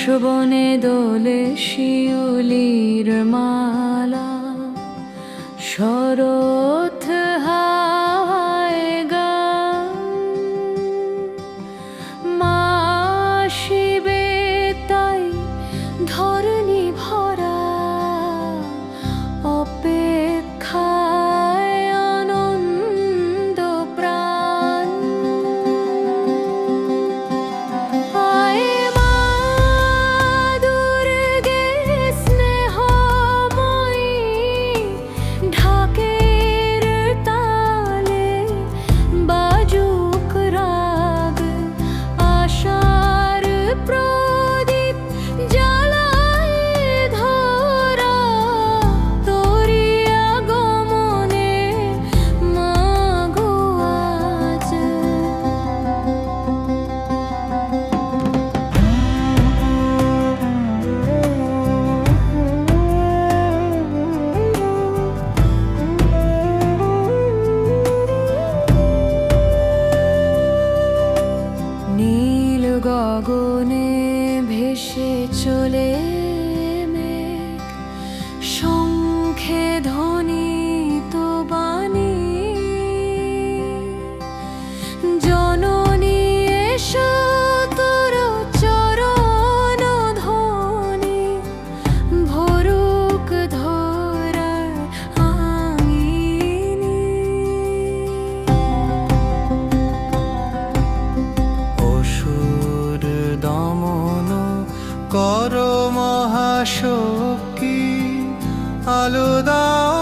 শোভনে দোলে শিউলির মালা শরথ কর মহাশক্তি আলো দাও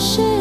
是